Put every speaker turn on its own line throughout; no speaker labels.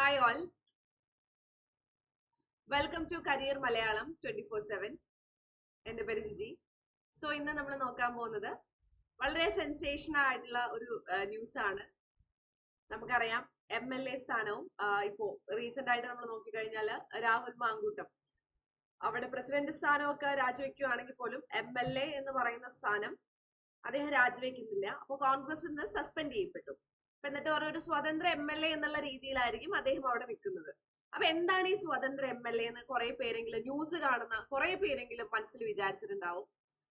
Hi all welcome to career Malayalam twenty four seven എന്റെ പേര് Jiji. So ഇന്ന് നമ്മൾ നോക്കാൻ പോകുന്നത് വളരെ സെൻസേഷൻ ആയിട്ടുള്ള ഒരു ന്യൂസ് ആണ്. നമുക്കറിയാം എം എൽ എ സ്ഥാനവും ഇപ്പോ റീസെന്റ് ആയിട്ട് നമ്മൾ നോക്കിക്കഴിഞ്ഞാൽ രാഹുൽ മാങ്കൂട്ടം. അവിടെ പ്രസിഡന്റ് സ്ഥാനമൊക്കെ രാജിവെക്കുകയാണെങ്കിൽ പോലും എം എൽ എ എന്ന് പറയുന്ന സ്ഥാനം അദ്ദേഹം രാജിവെക്കുന്നില്ല. അപ്പോൾ കോൺഗ്രസ് നിന്ന് സസ്പെൻഡ് ചെയ്യപ്പെട്ടു. എന്നിട്ട് ഒരു സ്വതന്ത്ര എം എൽ എ എന്നുള്ള രീതിയിലായിരിക്കും അദ്ദേഹം അവിടെ നിൽക്കുന്നത്. അപ്പൊ എന്താണ് ഈ സ്വതന്ത്ര എം എൽ എ എന്ന് കുറെ പേരെങ്കിലും ന്യൂസ് കാണുന്ന കുറെ പേരെങ്കിലും മനസ്സിൽ വിചാരിച്ചിട്ടുണ്ടാവും.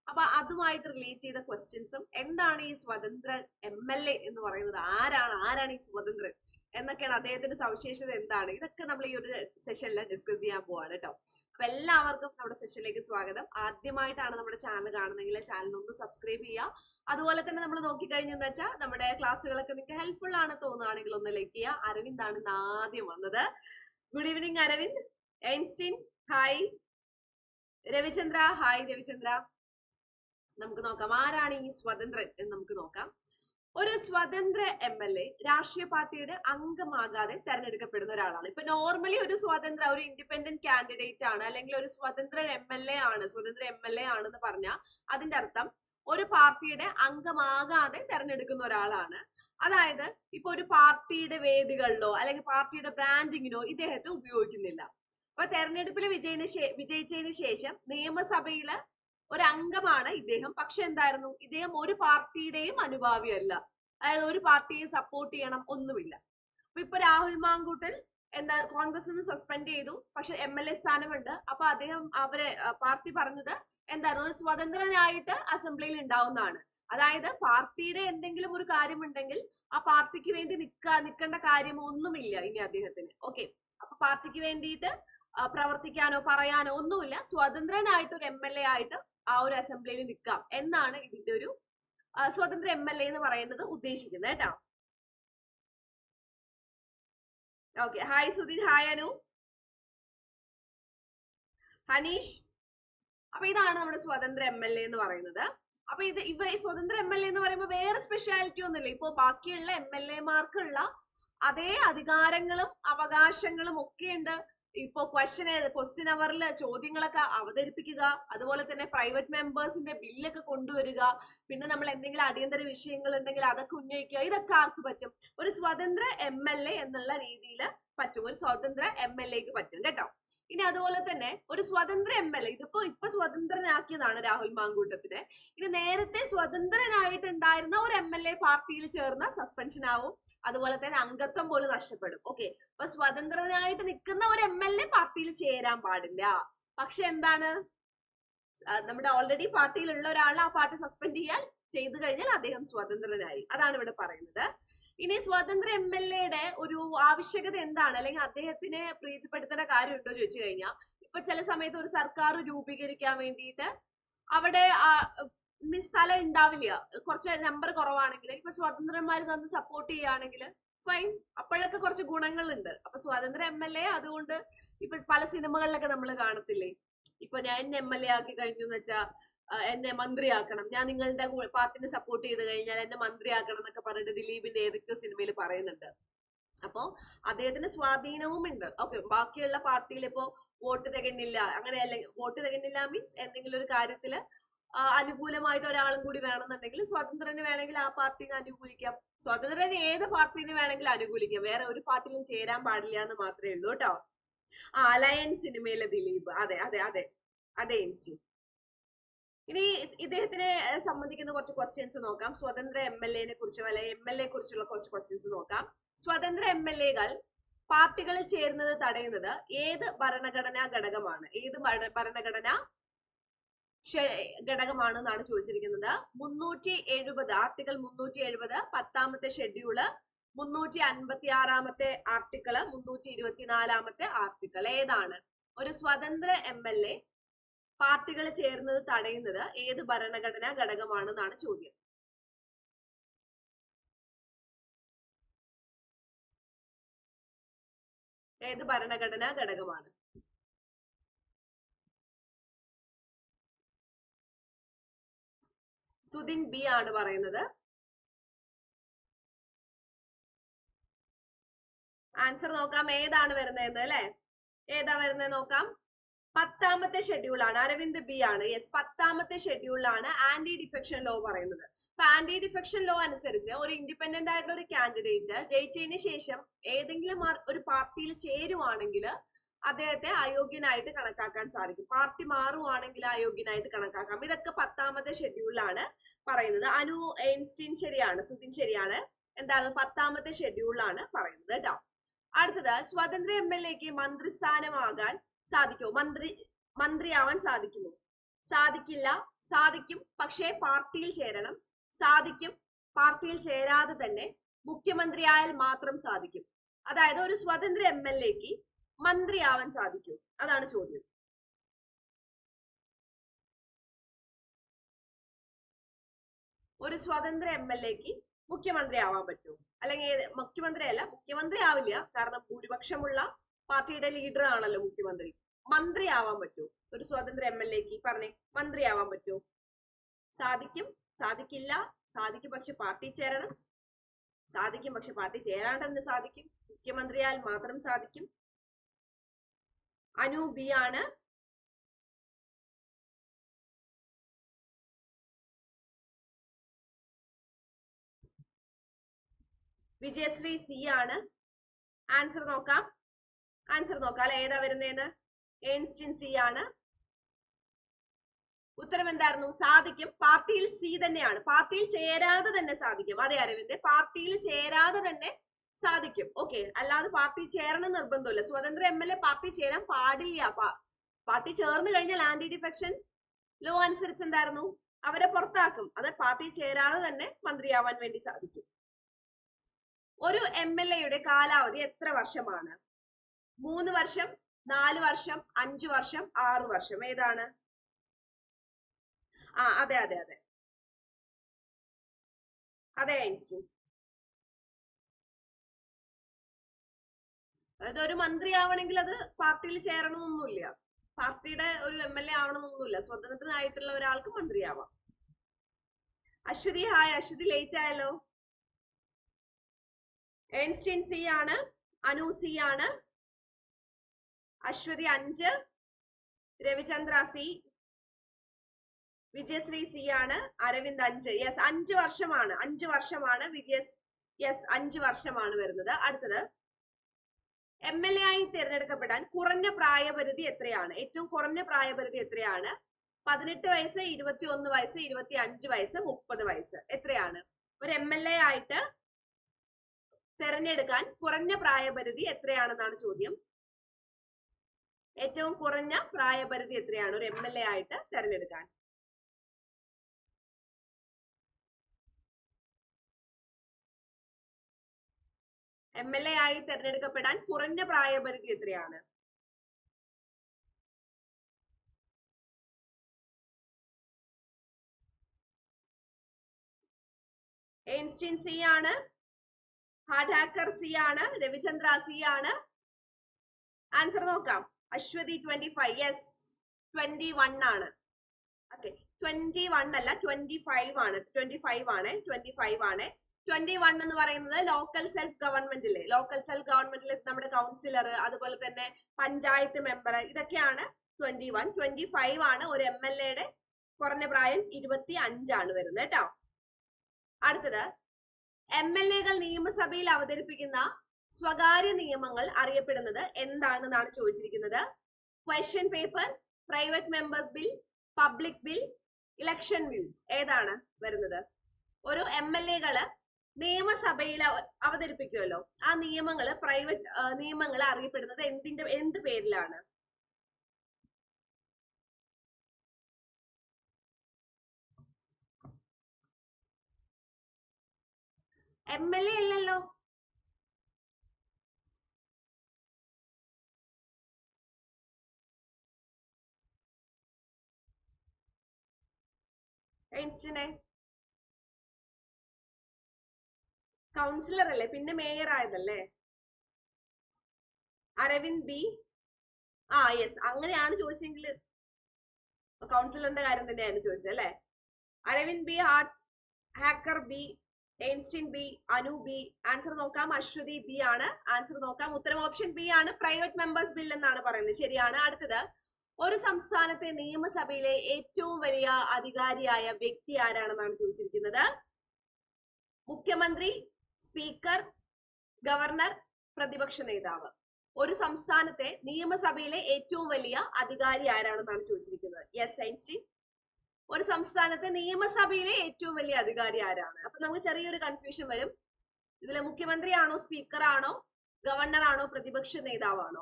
അപ്പൊ അതുമായിട്ട് റിലേറ്റ് ചെയ്ത ക്വസ്റ്റ്യൻസും എന്താണ് ഈ സ്വതന്ത്ര എം എൽ എ എന്ന് പറയുന്നത്? ആരാണ്? ആരാണ് ഈ സ്വതന്ത്രൻ? എന്നൊക്കെയാണ് അദ്ദേഹത്തിന്റെ സവിശേഷത എന്താണ്? ഇതൊക്കെ നമ്മൾ ഈ ഒരു സെഷനിൽ ഡിസ്കസ് ചെയ്യാൻ പോവാണ് കേട്ടോ. അപ്പൊ എല്ലാവർക്കും നമ്മുടെ സെഷനിലേക്ക് സ്വാഗതം. ആദ്യമായിട്ടാണ് നമ്മുടെ ചാനൽ കാണുന്നതെങ്കിൽ ചാനൽ ഒന്ന് സബ്സ്ക്രൈബ് ചെയ്യുക. അതുപോലെ തന്നെ നമ്മൾ നോക്കിക്കഴിഞ്ഞെന്ന് വെച്ചാൽ നമ്മുടെ ക്ലാസ്സുകളൊക്കെ നിങ്ങൾക്ക് ഹെൽപ്ഫുൾ ആണ് തോന്നുകയാണെങ്കിൽ ഒന്ന് ലൈക്ക് ചെയ്യുക. അരവിന്ദ് ആണ് ആദ്യം വന്നത്. Good evening Aravind. Einstein hi Ravichandra hi Ravichandra. നമുക്ക് നോക്കാം. ആരാണ് ഈ സ്വതന്ത്രൻ എന്ന് നമുക്ക് നോക്കാം. ഒരു സ്വതന്ത്ര എം എൽ എ രാഷ്ട്രീയ പാർട്ടിയുടെ അംഗമാകാതെ തെരഞ്ഞെടുക്കപ്പെടുന്ന ഒരാളാണ്. ഇപ്പൊ നോർമലി ഒരു സ്വതന്ത്ര ഒരു ഇൻഡിപെൻഡന്റ് കാൻഡിഡേറ്റ് ആണ് അല്ലെങ്കിൽ ഒരു സ്വതന്ത്ര എം എൽ എ ആണ് സ്വതന്ത്ര എം എൽ എ ആണെന്ന് പറഞ്ഞാൽ അതിന്റെ അർത്ഥം ഒരു പാർട്ടിയുടെ അംഗമാകാതെ തെരഞ്ഞെടുക്കുന്ന ഒരാളാണ്. അതായത് ഇപ്പൊ ഒരു പാർട്ടിയുടെ വേദികളിലോ അല്ലെങ്കിൽ പാർട്ടിയുടെ ബ്രാൻഡിങ്ങിനോ ഇദ്ദേഹത്തെ ഉപയോഗിക്കുന്നില്ല. അപ്പൊ തെരഞ്ഞെടുപ്പിൽ വിജയിന് വിജയിച്ചതിന് ശേഷം നിയമസഭയിൽ ഒരു അംഗമാണ് ഇദ്ദേഹം. പക്ഷെ എന്തായിരുന്നു? ഇദ്ദേഹം ഒരു പാർട്ടിയുടെയും അനുഭാവിയല്ല. അതായത് ഒരു പാർട്ടിയെ സപ്പോർട്ട് ചെയ്യണം ഒന്നുമില്ല. അപ്പൊ ഇപ്പൊ രാഹുൽ മാങ്കൂട്ടൽ എന്താ കോൺഗ്രസ് നിന്ന് സസ്പെൻഡ് ചെയ്തു. പക്ഷെ എം എൽ എ സ്ഥാനമുണ്ട്. അപ്പൊ അദ്ദേഹം അവരെ പാർട്ടി പറഞ്ഞത് എന്തായിരുന്നു ഒരു സ്വതന്ത്രനായിട്ട് അസംബ്ലിയിൽ ഉണ്ടാവുന്നതാണ്. അതായത് പാർട്ടിയുടെ എന്തെങ്കിലും ഒരു കാര്യമുണ്ടെങ്കിൽ ആ പാർട്ടിക്ക് വേണ്ടി നിൽക്കാ നിൽക്കേണ്ട കാര്യമൊന്നുമില്ല ഇനി അദ്ദേഹത്തിന്. ഓക്കെ അപ്പൊ പാർട്ടിക്ക് വേണ്ടിയിട്ട് പ്രവർത്തിക്കാനോ പറയാനോ ഒന്നുമില്ല. സ്വതന്ത്രനായിട്ട് ഒരു എം എൽ എ ആയിട്ട് ആ ഒരു അസംബ്ലിയിൽ നിൽക്കാം എന്നാണ് ഇതിന്റെ ഒരു സ്വതന്ത്ര എം എൽ എ എന്ന് പറയുന്നത് ഉദ്ദേശിക്കുന്നത് കേട്ടോ. Okay hi Sudheen hi Anu. Hanish. അപ്പൊ ഇതാണ് നമ്മുടെ സ്വതന്ത്ര എം എൽ എ എന്ന് പറയുന്നത്. അപ്പൊ ഇത് ഇവ സ്വതന്ത്ര എം എൽ എ എന്ന് പറയുമ്പോൾ വേറെ സ്പെഷ്യാലിറ്റി ഒന്നുമില്ല. ഇപ്പൊ ബാക്കിയുള്ള എം എൽ എമാർക്കുള്ള അതേ അധികാരങ്ങളും അവകാശങ്ങളും ഒക്കെ ഉണ്ട്. ഇപ്പൊ ക്വസ്റ്റ്യൻ ക്വസ്റ്റ്യൻ അവറിൽ ചോദ്യങ്ങളൊക്കെ അവതരിപ്പിക്കുക അതുപോലെ തന്നെ പ്രൈവറ്റ് മെമ്പേഴ്സിന്റെ ബില്ലൊക്കെ കൊണ്ടുവരിക പിന്നെ നമ്മൾ എന്തെങ്കിലും അടിയന്തര വിഷയങ്ങൾ ഉണ്ടെങ്കിൽ അതൊക്കെ ഉന്നയിക്കുക ഇതൊക്കെ ആർക്ക് പറ്റും? ഒരു സ്വതന്ത്ര എം എന്നുള്ള രീതിയിൽ പറ്റും. ഒരു സ്വതന്ത്ര എം എൽ എക്ക് പറ്റും. കേട്ടോ? ഇനി അതുപോലെ തന്നെ ഒരു സ്വതന്ത്ര എം എൽ എ ഇതിപ്പോ ഇപ്പൊ സ്വതന്ത്രനാക്കിയതാണ് രാഹുൽ മാങ്കൂട്ടത്തിനെ. ഇനി നേരത്തെ സ്വതന്ത്രനായിട്ടുണ്ടായിരുന്ന ഒരു എം എൽ എ പാർട്ടിയിൽ ചേർന്ന സസ്പെൻഷൻ ആവും. അതുപോലെ തന്നെ അംഗത്വം പോലും നഷ്ടപ്പെടും. ഓക്കെ അപ്പൊ സ്വതന്ത്രനായിട്ട് നിൽക്കുന്ന ഒരു എം എൽ എ പാർട്ടിയിൽ ചേരാൻ പാടില്ല. പക്ഷെ എന്താണ്? നമ്മുടെ ഓൾറെഡി പാർട്ടിയിലുള്ള ഒരാൾ ആ പാർട്ടി സസ്പെൻഡ് ചെയ്യാൻ ചെയ്തു കഴിഞ്ഞാൽ അദ്ദേഹം സ്വതന്ത്രനായി. അതാണ് ഇവിടെ പറയുന്നത്. ഇനി സ്വതന്ത്ര എം എൽ എയുടെ ഒരു ആവശ്യകത എന്താണ്? അല്ലെങ്കിൽ അദ്ദേഹത്തിനെ പ്രീതിപ്പെടുത്തേണ്ട കാര്യമുണ്ടോ ചോദിച്ചു കഴിഞ്ഞാൽ ഇപ്പൊ ചില സമയത്ത് ഒരു സർക്കാർ രൂപീകരിക്കാൻ വേണ്ടിയിട്ട് അവിടെ സ്ഥലം ഉണ്ടാവില്ല. കുറച്ച് നമ്പർ കുറവാണെങ്കിൽ ഇപ്പൊ സ്വതന്ത്രന്മാർ തന്ന് സപ്പോർട്ട് ചെയ്യുകയാണെങ്കിൽ ഫൈൻ അപ്പോഴൊക്കെ കുറച്ച് ഗുണങ്ങളുണ്ട്. അപ്പൊ സ്വതന്ത്ര എം എൽ എ അതുകൊണ്ട് ഇപ്പൊ പല സിനിമകളിലൊക്കെ നമ്മൾ കാണത്തില്ലേ? ഇപ്പൊ ഞാൻ എം എൽ എ ആക്കി കഴിഞ്ഞു എന്ന് വെച്ചാ ആ, എന്നെ മന്ത്രിയാക്കണം. ഞാൻ നിങ്ങളുടെ പാർട്ടിനെ സപ്പോർട്ട് ചെയ്ത് കഴിഞ്ഞാൽ എന്നെ മന്ത്രിയാക്കണം എന്നൊക്കെ പറഞ്ഞിട്ട് ദിലീപിന്റെ ഏതൊക്കെയോ സിനിമയിൽ പറയുന്നുണ്ട്. അപ്പോ അദ്ദേഹത്തിന് സ്വാധീനവും ഉണ്ട്. ഓക്കെ ബാക്കിയുള്ള പാർട്ടിയിൽ ഇപ്പോ വോട്ട് തികഞ്ഞില്ല. അങ്ങനെ അല്ലെങ്കിൽ വോട്ട് തികഞ്ഞില്ല മീൻസ് എന്തെങ്കിലും ഒരു കാര്യത്തിൽ അനുകൂലമായിട്ട് ഒരാളും കൂടി വേണമെന്നുണ്ടെങ്കിൽ സ്വതന്ത്രന് വേണമെങ്കിൽ ആ പാർട്ടിനെ അനുകൂലിക്കാം. സ്വതന്ത്രന് ഏത് പാർട്ടിനെ വേണമെങ്കിൽ അനുകൂലിക്കാം. വേറെ ഒരു പാർട്ടിയിലും ചേരാൻ പാടില്ല എന്ന് മാത്രമേ ഉള്ളൂ കേട്ടോ. ആ അലയൻസ് സിനിമയിലെ ദിലീപ്. അതെ അതെ അതെ. അതെ ഇൻസ്റ്റു ഇനി ഇദ്ദേഹത്തിനെ സംബന്ധിക്കുന്ന കുറച്ച് ക്വസ്റ്റ്യൻസ് നോക്കാം. സ്വതന്ത്ര എം എൽ എനെ കുറിച്ചും അല്ലെ എം എൽ എ കുറിച്ചുള്ള കുറച്ച് ക്വസ്റ്റ്യൻസ് നോക്കാം. സ്വതന്ത്ര എം എൽ എകൾ പാർട്ടികളിൽ ചേരുന്നത് തടയുന്നത് ഏത് ഭരണഘടനാ ഘടകമാണ്? ഏത് ഭരണഘടന ഘടകമാണ് എന്നാണ് ചോദിച്ചിരിക്കുന്നത്. മുന്നൂറ്റി എഴുപത് ആർട്ടിക്കിൾ മുന്നൂറ്റി എഴുപത് പത്താമത്തെ ഷെഡ്യൂൾ മുന്നൂറ്റി അൻപത്തി ആറാമത്തെ ആർട്ടിക്കിൾ. മുന്നൂറ്റി ഇരുപത്തിനാലാമത്തെ ആർട്ടിക്കിൾ ഏതാണ്? ഒരു സ്വതന്ത്ര എം എൽ എ പാർട്ടികൾ ചേർന്നത് തടയുന്നത് ഏത് ഭരണഘടനാ ഘടകമാണെന്നാണ് ചോദ്യം. ഏത് ഭരണഘടനാ ഘടകമാണ്? സുദിൻ ബി ആണ് പറയുന്നത്. ആൻസർ നോക്കാം. ഏതാണ് വരുന്നതെന്ന് അല്ലെ? ഏതാ വരുന്നത് നോക്കാം. പത്താമത്തെ ഷെഡ്യൂളാണ് അരവിന്ദ് ബി ആണ്. യെസ് പത്താമത്തെ ഷെഡ്യൂളിലാണ് ആന്റി ഡിഫെക്ഷൻ ലോ പറയുന്നത്. അപ്പൊ ആന്റി ഡിഫെക്ഷൻ ലോ അനുസരിച്ച് ഒരു ഇൻഡിപെൻഡന്റ് ആയിട്ടുള്ള ഒരു കാൻഡിഡേറ്റ് ജയിച്ചതിന് ശേഷം ഏതെങ്കിലും ഒരു പാർട്ടിയിൽ ചേരുവാണെങ്കിൽ അദ്ദേഹത്തെ അയോഗ്യനായിട്ട് കണക്കാക്കാൻ സാധിക്കും. പാർട്ടി മാറുവാണെങ്കിൽ അയോഗ്യനായിട്ട് കണക്കാക്കാം. ഇതൊക്കെ പത്താമത്തെ ഷെഡ്യൂളിലാണ് പറയുന്നത്. അനു എൻസ്റ്റിൻ ശരിയാണ് സുധിൻ ശരിയാണ്. എന്താണ്? പത്താമത്തെ ഷെഡ്യൂളിലാണ് പറയുന്നത് കേട്ടോ. അടുത്തത് സ്വതന്ത്ര എം എൽ എക്ക് മന്ത്രിസ്ഥാനമാകാൻ സാധിക്കുമോ മന്ത്രി മന്ത്രിയാവാൻ സാധിക്കുമോ? സാധിക്കില്ല. സാധിക്കും. പക്ഷേ പാർട്ടിയിൽ ചേരണം. സാധിക്കും. പാർട്ടിയിൽ ചേരാതെ തന്നെ മുഖ്യമന്ത്രിയായാൽ മാത്രം സാധിക്കും. അതായത് ഒരു സ്വതന്ത്ര എം എൽ എക്ക് മന്ത്രിയാവാൻ സാധിക്കും. അതാണ് ചോദ്യം. ഒരു സ്വതന്ത്ര എം എൽ എക്ക് മുഖ്യമന്ത്രി ആവാൻ പറ്റും. അല്ലെങ്കിൽ മുഖ്യമന്ത്രി അല്ല മുഖ്യമന്ത്രി ആവില്ല കാരണം ഭൂരിപക്ഷമുള്ള പാർട്ടിയുടെ ലീഡർ ആണല്ലോ മുഖ്യമന്ത്രി. മന്ത്രി ആവാൻ പറ്റൂ. ഒരു സ്വതന്ത്ര എം എൽ എക്ക് പറഞ്ഞേ മന്ത്രി ആവാൻ പറ്റൂ. സാധിക്കും. സാധിക്കില്ല. സാധിക്കും പക്ഷെ പാർട്ടി ചേരണം. സാധിക്കും പക്ഷെ പാർട്ടി ചേരാണ്ടെന്ന് സാധിക്കും. മുഖ്യമന്ത്രിയാൽ മാത്രം സാധിക്കും. അനു ബി ആണ്. വിജയശ്രീ സി ആണ്. ആൻസർ നോക്കാം. ആൻസർ നോക്കാം. അല്ലെ ഏതാ വരുന്നേന്ന്? ഏൺസ്റ്റിൻ സി ആണ് ഉത്തരം എന്തായിരുന്നു? സാധിക്കും. പാർട്ടിയിൽ സി തന്നെയാണ്. പാർട്ടിയിൽ ചേരാതെ തന്നെ സാധിക്കും. അതെ അരവിന്ദ്. പാർട്ടിയിൽ ചേരാതെ തന്നെ സാധിക്കും. ഓക്കെ അല്ലാതെ പാർട്ടി ചേരണം നിർബന്ധമില്ല. സ്വതന്ത്ര എം എൽ എ പാർട്ടി ചേരാൻ പാടില്ല. പാർട്ടി ചേർന്ന് കഴിഞ്ഞാൽ ആന്റി ഡിഫെക്ഷൻ ലോ അനുസരിച്ച് എന്തായിരുന്നു? അവരെ പുറത്താക്കും. അത് പാർട്ടി ചേരാതെ തന്നെ മന്ത്രിയാവാൻ വേണ്ടി സാധിക്കും. ഒരു എം എൽ എയുടെ കാലാവധി എത്ര വർഷമാണ്? മൂന്ന് വർഷം നാല് വർഷം അഞ്ചു വർഷം ആറു വർഷം. ഏതാണ്? ആ അതെ അതെ അതെ. അതെ ഐൻസ്റ്റീൻ. അതായത് ഒരു മന്ത്രി ആവണമെങ്കിൽ അത് പാർട്ടിയിൽ ചേരണമെന്നൊന്നുമില്ല. പാർട്ടിയുടെ ഒരു എം എൽ എ ആവണമെന്നൊന്നുമില്ല. സ്വതന്ത്രനായിട്ടുള്ള ഒരാൾക്ക് മന്ത്രിയാവാം. അശ്വതി ഹായ്. അശ്വതി ലേറ്റ് ആയല്ലോ. ഏൺസ്റ്റീൻ സി ആണ്. അനു സി ആണ്. അശ്വതി അഞ്ച് രവിചന്ദ്ര സി വിജയശ്രീ സി ആണ് അരവിന്ദ് അഞ്ച്. യെസ് അഞ്ച് വർഷമാണ് അഞ്ച് വർഷമാണ് വിജയ യെസ് അഞ്ച് വർഷമാണ് വരുന്നത്. അടുത്തത്. എം എൽ എ ആയി തിരഞ്ഞെടുക്കപ്പെടാൻ കുറഞ്ഞ പ്രായപരിധി എത്രയാണ്? ഏറ്റവും കുറഞ്ഞ പ്രായപരിധി എത്രയാണ്? പതിനെട്ട് വയസ്സ് ഇരുപത്തി ഒന്ന് വയസ്സ് ഇരുപത്തി അഞ്ച് വയസ്സ് മുപ്പത് വയസ്സ്. എത്രയാണ്? ഒരു എം എൽ എ ആയിട്ട് തിരഞ്ഞെടുക്കാൻ കുറഞ്ഞ പ്രായപരിധി എത്രയാണെന്നാണ് ചോദ്യം. ഏറ്റവും കുറഞ്ഞ പ്രായപരിധി എത്രയാണ്? ഒരു എം എൽ എ ആയിട്ട് തെരഞ്ഞെടുക്കാൻ. എം എൽ എ ആയി തെരഞ്ഞെടുക്കപ്പെടാൻ കുറഞ്ഞ പ്രായപരിധി എത്രയാണ്? എയിൻസ്റ്റീൻ സി ആണ്. ഹാഡാക്കർ സി ആണ്. രവിചന്ദ്ര സി ആണ്. ആൻസർ നോക്കാം. Aswathi twenty five yes twenty one ആണ്. ഓക്കെ ട്വന്റി വൺ അല്ല ട്വന്റി ഫൈവ് ആണ്. ട്വന്റി ഫൈവ് ആണ് ട്വന്റി ഫൈവ് ആണ്. ട്വന്റി വൺ എന്ന് പറയുന്നത് ലോക്കൽ സെൽഫ് ഗവൺമെന്റിലെ ലോക്കൽ സെൽഫ് ഗവൺമെന്റിലെ നമ്മുടെ കൗൺസിലർ അതുപോലെ തന്നെ പഞ്ചായത്ത് മെമ്പർ ഇതൊക്കെയാണ് ട്വന്റി വൺ ട്വന്റി ഫൈവ് ആണ് ഒരു എം എൽ എയുടെ കുറഞ്ഞ പ്രായം ഇരുപത്തി അഞ്ചാണ് വരുന്നത് കേട്ടോ. അടുത്തത് എം എൽ എകൾ നിയമസഭയിൽ അവതരിപ്പിക്കുന്ന സ്വകാര്യ നിയമങ്ങൾ അറിയപ്പെടുന്നത് എന്താണെന്നാണ് ചോദിച്ചിരിക്കുന്നത്? Question paper private members bill public bill election bill ഏതാണ് വരുന്നത്? ഒരു എം എൽ എകൾ നിയമസഭയിൽ അവ- അവതരിപ്പിക്കുമല്ലോ. ആ നിയമങ്ങൾ പ്രൈവറ്റ് നിയമങ്ങൾ അറിയപ്പെടുന്നത് എന്തിന്റെ എന്ത് പേരിലാണ്? എം എൽ എ അല്ലല്ലോ. എൻസിനെ? കൗൺസിലർ അല്ലേ പിന്നെ മേയർ ആയതല്ലേ അരവിന്ദ് ബി? ആ യെസ്. അങ്ങനെയാണ് ചോദിച്ചെങ്കിൽ കൗൺസിലറിന്റെ കാര്യം തന്നെയാണ് ചോദിച്ചത് അല്ലേ? Aravind B heart hacker B Einstein B Anu B answer നോക്കാം. അശ്വതി ബി ആണ് ആൻസർ നോക്കാം. ഉത്തരം ഓപ്ഷൻ ബി ആണ്. പ്രൈവറ്റ് മെമ്പേഴ്സ് ബിൽ എന്നാണ് പറയുന്നത്. ശരിയാണ്. അടുത്തത്. ഒരു സംസ്ഥാനത്തെ നിയമസഭയിലെ ഏറ്റവും വലിയ അധികാരിയായ വ്യക്തി ആരാണെന്നാണ് ചോദിച്ചിരിക്കുന്നത്? മുഖ്യമന്ത്രി സ്പീക്കർ ഗവർണർ പ്രതിപക്ഷ നേതാവ്. ഒരു സംസ്ഥാനത്തെ നിയമസഭയിലെ ഏറ്റവും വലിയ അധികാരി ആരാണെന്നാണ് ചോദിച്ചിരിക്കുന്നത്? യെസ് ഐൻസ്റ്റീൻ ഒരു സംസ്ഥാനത്തെ നിയമസഭയിലെ ഏറ്റവും വലിയ അധികാരി ആരാണ്? അപ്പൊ നമുക്ക് ചെറിയൊരു കൺഫ്യൂഷൻ വരും. ഇതിലെ മുഖ്യമന്ത്രിയാണോ ഗവർണർ ആണോ പ്രതിപക്ഷ നേതാവാണോ?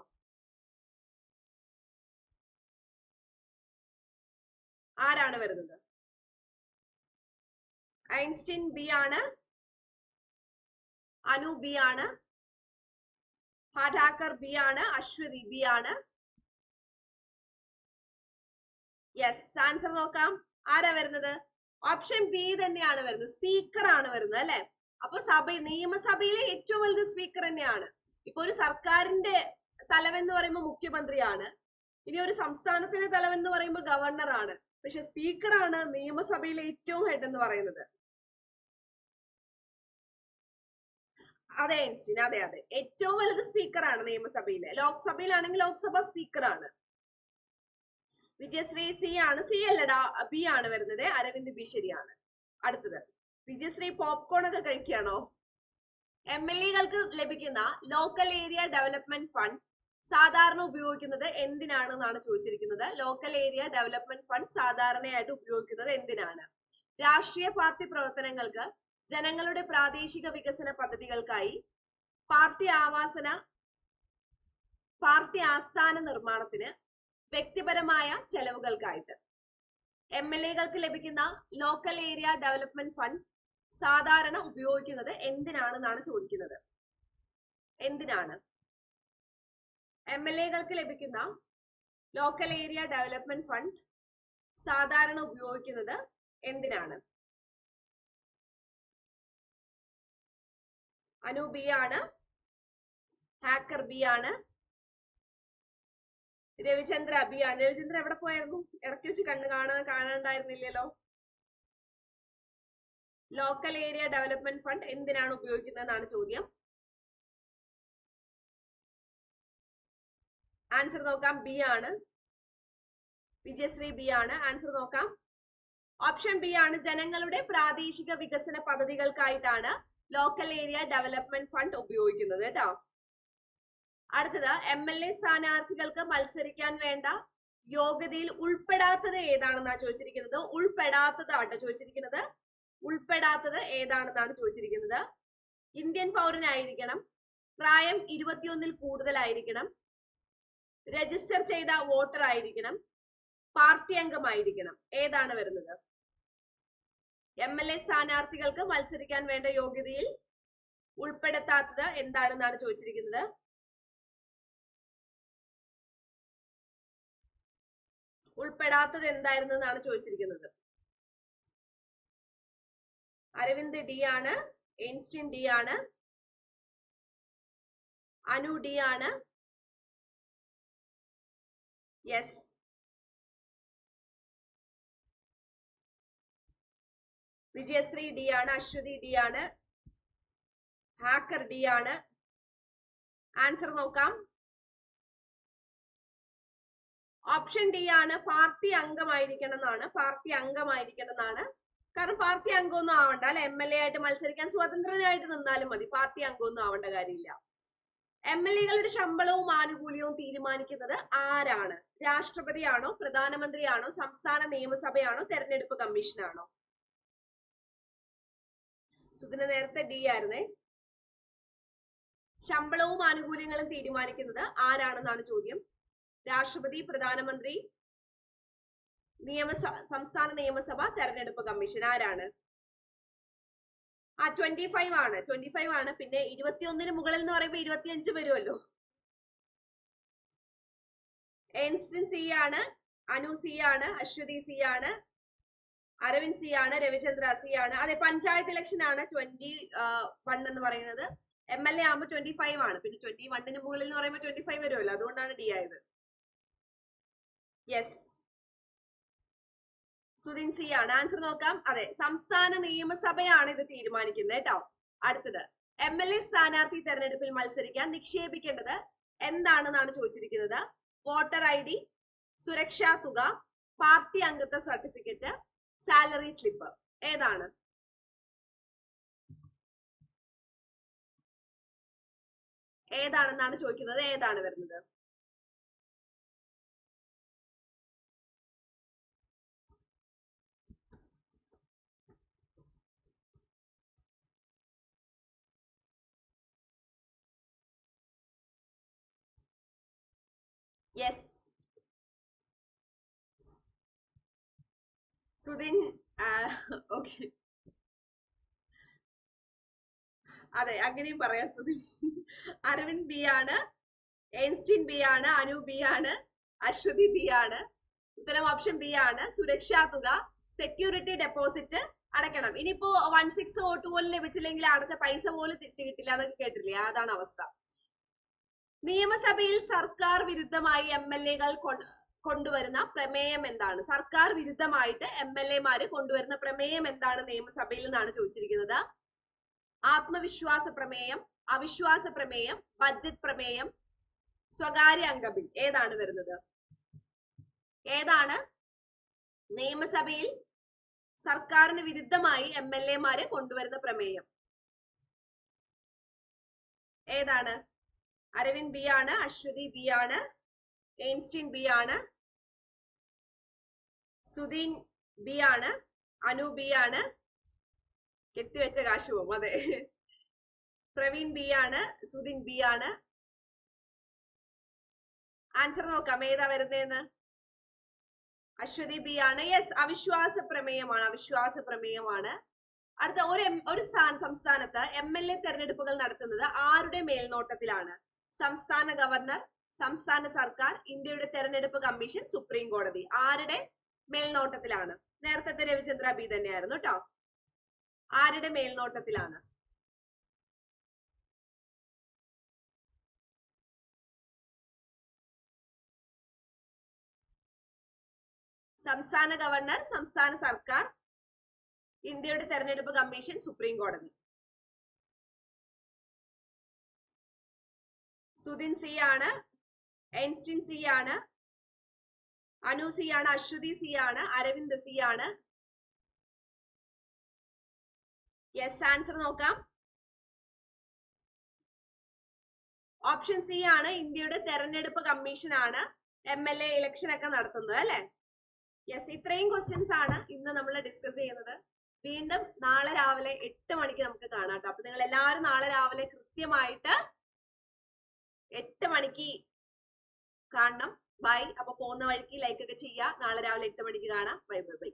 ആരാണ് വരുന്നത്? ഐൻസ്റ്റീൻ ബി ആണ്. അനു ബി ആണ്. ഹാഡാക്കർ ബി ആണ്. അശ്വതി ബി ആണ്. യെസ് ആൻസർ നോക്കാം. ആരാ വരുന്നത്? ഓപ്ഷൻ ബി തന്നെയാണ് വരുന്നത്. സ്പീക്കർ ആണ് വരുന്നത് അല്ലെ? അപ്പൊ സഭ നിയമസഭയിലെ ഏറ്റവും വലുത് സ്പീക്കർ തന്നെയാണ്. ഇപ്പൊ ഒരു സർക്കാരിന്റെ തലവൻ എന്ന് പറയുമ്പോൾ മുഖ്യമന്ത്രിയാണ്. ഇനി ഒരു സംസ്ഥാനത്തിന്റെ തലവൻ എന്ന് പറയുമ്പോൾ ഗവർണർ ആണ്. പക്ഷെ സ്പീക്കറാണ് നിയമസഭയിലെ ഏറ്റവും ഹെഡ് എന്ന് പറയുന്നത്. അതെ ഐൻസ്റ്റീൻ അതെ അതെ. ഏറ്റവും വലുത് സ്പീക്കറാണ് നിയമസഭയിലെ. ലോക്സഭയിലാണെങ്കിൽ ലോക്സഭ സ്പീക്കറാണ്. വിജയശ്രീ സി ആണ് സി അല്ലടാ ബി ആണ് വരുന്നത്. അരവിന്ദ് ബി ശരിയാണ്. അടുത്തത്. വിജയശ്രീ പോപ്കോൺ ഒക്കെ കഴിക്കുകയാണോ? എം എൽ എകൾക്ക് ലഭിക്കുന്ന ലോക്കൽ ഏരിയ ഡെവലപ്മെന്റ് ഫണ്ട് സാധാരണ ഉപയോഗിക്കുന്നത് എന്തിനാണ് എന്നാണ് ചോദിച്ചിരിക്കുന്നത്. ലോക്കൽ ഏരിയ ഡെവലപ്മെന്റ് ഫണ്ട് സാധാരണയായിട്ട് ഉപയോഗിക്കുന്നത് എന്തിനാണ്? രാഷ്ട്രീയ പാർട്ടി പ്രവർത്തനങ്ങൾക്ക് ജനങ്ങളുടെ പ്രാദേശിക വികസന പദ്ധതികൾക്കായി പാർട്ടി ആവാസന പാർട്ടി ആസ്ഥാന നിർമ്മാണത്തിന് വ്യക്തിപരമായ ചെലവുകൾക്കായിട്ട്. എം എൽ എകൾക്ക് ലഭിക്കുന്ന ലോക്കൽ ഏരിയ ഡെവലപ്മെന്റ് ഫണ്ട് സാധാരണ ഉപയോഗിക്കുന്നത് എന്തിനാണെന്നാണ് ചോദിക്കുന്നത്. എന്തിനാണ്? എം എൽ എകൾക്ക് ലഭിക്കുന്ന ലോക്കൽ ഏരിയ ഡെവലപ്മെന്റ് ഫണ്ട് സാധാരണ ഉപയോഗിക്കുന്നത് എന്തിനാണ്? അനു ബി ആണ്. ഹാക്കർ ബി ആണ്. രവിചന്ദ്ര ബി ആണ്. രവിചന്ദ്ര എവിടെ പോയായിരുന്നു? ഇടയ്ക്ക് വെച്ച് കണ്ണ് കാണാൻ കാണാണ്ടായിരുന്നില്ലല്ലോ. ലോക്കൽ ഏരിയ ഡെവലപ്മെന്റ് ഫണ്ട് എന്തിനാണ് ഉപയോഗിക്കുന്നതെന്നാണ് ചോദ്യം. ആൻസർ നോക്കാം. ബി ആണ്. വിജയശ്രീ ബി ആണ്. ആൻസർ നോക്കാം. ഓപ്ഷൻ ബി ആണ്. ജനങ്ങളുടെ പ്രാദേശിക വികസന പദ്ധതികൾക്കായിട്ടാണ് ലോക്കൽ ഏരിയ ഡെവലപ്മെന്റ് ഫണ്ട് ഉപയോഗിക്കുന്നത് കേട്ടോ. അടുത്തത് എം എൽ എ സ്ഥാനാർത്ഥികൾക്ക് മത്സരിക്കാൻ വേണ്ട യോഗ്യതയിൽ ഉൾപ്പെടാത്തത് ഏതാണെന്നാ ചോദിച്ചിരിക്കുന്നത്? ഉൾപ്പെടാത്തത് ആട്ടോ ചോദിച്ചിരിക്കുന്നത്. ഉൾപ്പെടാത്തത് ഏതാണെന്നാണ് ചോദിച്ചിരിക്കുന്നത്? ഇന്ത്യൻ പൗരനായിരിക്കണം. പ്രായം ഇരുപത്തിയൊന്നിൽ കൂടുതലായിരിക്കണം. രജിസ്റ്റർ ചെയ്ത വോട്ടർ ആയിരിക്കണം പാർട്ടി അംഗമായിരിക്കണം. ഏതാണ് വരുന്നത്? എം എൽ എ സ്ഥാനാർത്ഥികൾക്ക് മത്സരിക്കാൻ വേണ്ട യോഗ്യതയിൽ ഉൾപ്പെടുത്താത്തത് എന്താണെന്നാണ് ചോദിച്ചിരിക്കുന്നത്? ഉൾപ്പെടാത്തത് എന്തായിരുന്നു എന്നാണ് ചോദിച്ചിരിക്കുന്നത്. അരവിന്ദ് ഡി ആണ് എൻസ്റ്റിൻ ഡി ആണ് അനു ഡി ആണ് യെസ് വിജയശ്രീ ഡി ആണ് അശ്വതി ഡി ആണ് ഹാക്കർ ഡി ആണ്. ആൻസർ നോക്കാം. ഓപ്ഷൻ ഡി ആണ് പാർട്ടി അംഗമായിരിക്കണം എന്നാണ് പാർട്ടി അംഗമായിരിക്കണം എന്നാണ് കാരണം പാർട്ടി അംഗമൊന്നും ആവണ്ട അല്ലെ? എം എൽ എ ആയിട്ട് മത്സരിക്കാൻ സ്വതന്ത്രനായിട്ട് നിന്നാലും മതി. പാർട്ടി അംഗമൊന്നും ആവേണ്ട കാര്യമില്ല. എം എൽ എകളുടെ ശമ്പളവും ആനുകൂല്യവും തീരുമാനിക്കുന്നത് ആരാണ്? രാഷ്ട്രപതിയാണോ? പ്രധാനമന്ത്രിയാണോ? സംസ്ഥാന നിയമസഭയാണോ? തെരഞ്ഞെടുപ്പ് കമ്മീഷനാണോ? സുദിന നേരത്തെ ഡി ആയിരുന്നേ. ശമ്പളവും ആനുകൂല്യങ്ങളും തീരുമാനിക്കുന്നത് ആരാണെന്നാണ് ചോദ്യം. രാഷ്ട്രപതി പ്രധാനമന്ത്രി നിയമസഭ സംസ്ഥാന നിയമസഭ തെരഞ്ഞെടുപ്പ് കമ്മീഷൻ ആരാണ്? ആ ട്വന്റി ഫൈവ് ആണ്. ട്വന്റി ഫൈവ് ആണ്. പിന്നെ ഇരുപത്തിയൊന്നിന് മുകളിൽ എന്ന് പറയുമ്പോൾ ഇരുപത്തിയഞ്ച് വരുമല്ലോ എൻസിൻ സി ആണ് അനു സി ആണ് അശ്വതി സി ആണ് അരവിന്ദ് സി ആണ് രവിചന്ദ്ര സി ആണ്. അതെ പഞ്ചായത്ത് ഇലക്ഷൻ ആണ് ട്വന്റി വൺ എന്ന് പറയുന്നത്. എം എൽ എ ആകുമ്പോൾ ട്വന്റി ഫൈവ് ആണ്. പിന്നെ ട്വന്റി വണ്ണിന് മുകളിൽ എന്ന് പറയുമ്പോൾ ട്വന്റി ഫൈവ് വരുമല്ലോ അതുകൊണ്ടാണ് ഡി ആയത്. യെസ് സുധിൻ സി ആണ് ആൻസർ നോക്കാം. അതെ സംസ്ഥാന നിയമസഭയാണ് ഇത് തീരുമാനിക്കുന്നത് കേട്ടോ. അടുത്തത് എം എൽ എ സ്ഥാനാർത്ഥി തെരഞ്ഞെടുപ്പിൽ മത്സരിക്കാൻ നിക്ഷേപിക്കേണ്ടത് എന്താണെന്നാണ് ചോദിച്ചിരിക്കുന്നത്? വോട്ടർ ഐ ഡി സുരക്ഷാ തുക പാർട്ടി അംഗത്വ സർട്ടിഫിക്കറ്റ് സാലറി സ്ലിപ്പ്. ഏതാണ്? ഏതാണെന്നാണ് ചോദിക്കുന്നത്? ഏതാണ് വരുന്നത്? യെസ് സുധിൻ ഓക്കെ അതെ അങ്ങനെയും പറയാം സുധിൻ അരവിന്ദ് ബി ആണ് എൻസ്റ്റിൻ ബി ആണ് അനു ബി ആണ് അശ്വതി ബി ആണ്. ഉത്തരം ഓപ്ഷൻ ബി ആണ് സുരക്ഷാ തുക സെക്യൂരിറ്റി ഡെപ്പോസിറ്റ് അടയ്ക്കണം. ഇനിയിപ്പോ വൺ സിക്സ് വോട്ട് പോലും ലഭിച്ചില്ലെങ്കിൽ അടച്ച പൈസ പോലും തിരിച്ചു കിട്ടില്ല എന്നൊക്കെ കേട്ടില്ലേ അതാണ് അവസ്ഥ. നിയമസഭയിൽ സർക്കാർ വിരുദ്ധമായി എം എൽ എകൾ കൊണ്ടുവരുന്ന പ്രമേയം എന്താണ്? സർക്കാർ വിരുദ്ധമായിട്ട് എം എൽ എമാര് കൊണ്ടുവരുന്ന പ്രമേയം എന്താണ് നിയമസഭയിൽ നിന്നാണ് ചോദിച്ചിരിക്കുന്നത്? ആത്മവിശ്വാസ പ്രമേയം അവിശ്വാസ പ്രമേയം ബഡ്ജറ്റ് പ്രമേയം സ്വകാര്യ അംഗബിൽ ഏതാണ് വരുന്നത്? ഏതാണ്? നിയമസഭയിൽ സർക്കാരിന് വിരുദ്ധമായി എം എൽ എമാര് കൊണ്ടുവരുന്ന പ്രമേയം. ഏതാണ്? അരവിന്ദ് ബി ആണ് അശ്വതി ബി ആണ് എയിൻസ്റ്റീൻ ബി ആണ് സുധീൻ ബി ആണ് അനു ബി ആണ്. കെട്ടിവെച്ച കാശുവും അതെ. പ്രവീൺ ബി ആണ് സുധിൻ ബി ആണ്. ആൻസർ നോക്കാം ഏതാ വരുന്നതെന്ന് അശ്വതി ബി ആണ്. യെസ് അവിശ്വാസ പ്രമേയമാണ് അവിശ്വാസ പ്രമേയമാണ്. അടുത്ത ഒരു ഒരു സ്ഥാന സംസ്ഥാനത്ത് എം എൽ എ തെരഞ്ഞെടുപ്പുകൾ നടത്തുന്നത് ആരുടെ മേൽനോട്ടത്തിലാണ്? സംസ്ഥാന ഗവർണർ സംസ്ഥാന സർക്കാർ ഇന്ത്യയുടെ തെരഞ്ഞെടുപ്പ് കമ്മീഷൻ സുപ്രീം കോടതി. ആരുടെ മേൽനോട്ടത്തിലാണ്? നേരത്തെ രവിചന്ദ്ര ബി തന്നെയായിരുന്നു കേട്ടോ ആരുടെ മേൽനോട്ടത്തിലാണ്? സംസ്ഥാന ഗവർണർ സംസ്ഥാന സർക്കാർ ഇന്ത്യയുടെ തെരഞ്ഞെടുപ്പ് കമ്മീഷൻ സുപ്രീം കോടതി. സുധിൻ സി ആണ് എൻസ്റ്റിൻ സി ആണ് അനു സി ആണ് അശ്വതി സി ആണ് അരവിന്ദ് സി ആണ്. യെസ് ആൻസർ നോക്കാം. ഓപ്ഷൻ സി ആണ് ഇന്ത്യയുടെ തെരഞ്ഞെടുപ്പ് കമ്മീഷൻ ആണ് എം എൽ എ ഇലക്ഷൻ ഒക്കെ നടത്തുന്നത് അല്ലെ? യെസ് ഇത്രയും ക്വസ്റ്റ്യൻസ് ആണ് ഇന്ന് നമ്മൾ ഡിസ്കസ് ചെയ്യുന്നത്. വീണ്ടും നാളെ രാവിലെ എട്ട് മണിക്ക് നമുക്ക് കാണാം കേട്ടോ. അപ്പൊ നിങ്ങൾ എല്ലാവരും നാളെ രാവിലെ കൃത്യമായിട്ട് എട്ട് മണിക്ക് കാണണം. ബൈ. അപ്പൊ പോകുന്ന വഴിക്ക് ലൈക്ക് ഒക്കെ ചെയ്യുക. നാളെ രാവിലെ എട്ട് മണിക്ക് കാണാം. Bye bye bye.